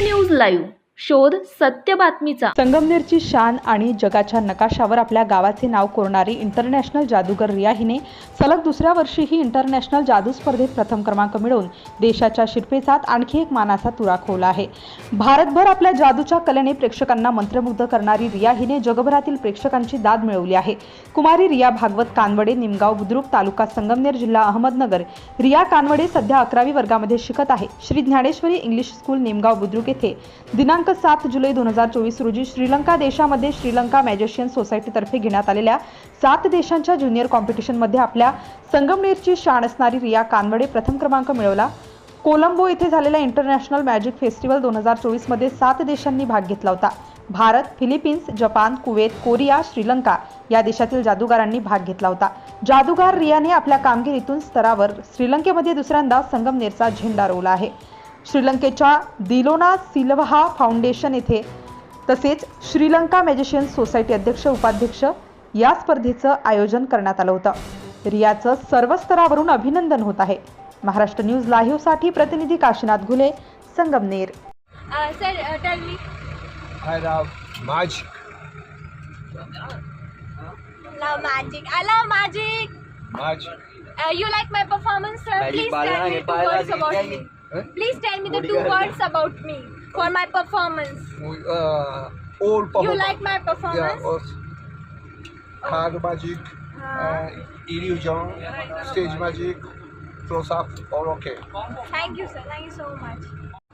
News live शोध सत्य बातमीचा. संगमनेरची शान आणि जगाच्या नकाशावर आपल्या गावाचे नाव कोरणारी इंटरनॅशनल जादूगर रिया हिने सलग दुसऱ्या वर्षीही इंटरनॅशनल जादू स्पर्धेत प्रथम क्रमांक मिळवून देशाच्या शिरपेचात आणखी एक मानाचा तुरा खोवला आहे. भारतभर आपल्या जादूच्या कलेने प्रेक्षकांना मंत्रमुग्ध करणारी रिया हिने जगभरातील प्रेक्षकांची दाद मिळवली आहे. कुमारी रिया भागवत कानवडे निमगाव बुद्रुक तालुका संगमनेर जिल्हा अहमदनगर. रिया कानवडे सध्या अकरावी वर्गामध्ये शिकत आहे. श्री ज्ञानेश्वरी इंग्लिश स्कूल निमगाव बुद्रुक येथे दिनांक सात जुलै दोन हजार चोवीस रोजी श्रीलंका देशामध्ये श्रीलंका मॅजिशियन सोसायटीतर्फे घेण्यात आलेल्या सात देशांच्या ज्युनियर कॉम्पिटिशनमध्ये आपल्या संगमनेरची शाण असणारी रिया कानवडे प्रथम क्रमांक मिळवला. कोलंबो येथे झालेल्या इंटरनॅशनल मॅजिक फेस्टिवल दोन हजार चोवीसमध्ये सात देशांनी भाग घेतला होता. Bharat Philippines Japan Kuwait Korea Sri Lanka या देशातील जादूगारांनी भाग घेतला होता. जादूगार रियाने आपल्या कामगिरीतून स्तरावर श्रीलंकेमध्ये दुसऱ्यांदा संगमनेरचा झेंडा रोवला आहे. श्रीलंकेच्या दिलोना सिल्व्हा फाउंडेशन येथे तसेच श्रीलंका मॅजिशियन सोसायटी अध्यक्ष उपाध्यक्ष या स्पर्धेचं आयोजन करण्यात आलं होतं. रियाचं सर्व स्तरावरून अभिनंदन होत आहे. महाराष्ट्र न्यूज लाईव्हसाठी प्रतिनिधी Kashinath Ghule Sangamner. Uh, Please tell me the two words about me for my performance. Uh, all performance. You like my performance? Yeah, also. Hard magic, uh-huh. uh, illusion, stage magic, close up, all okay. Thank you, sir. Thank you so much.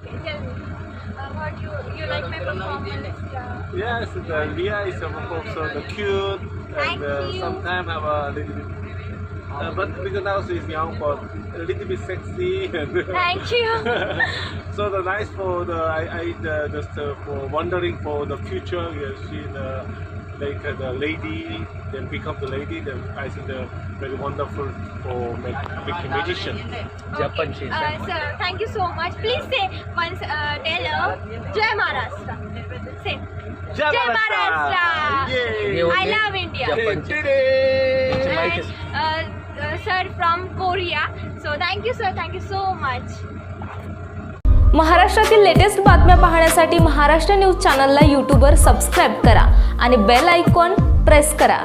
Tell me. Uh, about you, you like my performance? Yeah. Yes, the Leah is of course so the cute and uh, sometimes have a little bit uh, but because now she's young, but a little bit sexy. Thank you. so the nice for the I, I uh, just uh, for wondering for the future. Yes, she's uh, like uh, the lady, then become the lady. Then I think the very wonderful for make, become magician. Japan Okay. Uh, sir, thank you so much. Please say once. Uh, tell uh, Jai Maharashtra. Say. Jai Jai Maharashtra! Maharashtra. Yay! I love India. Japan. Today! And, uh, sir from Korea so thank you sir thank you so much महाराष्ट्रातील latest बातम्या पाहण्यासाठी Maharashtra news चॅनलला यूट्यूबवर subscribe करा आणि bell icon press करा.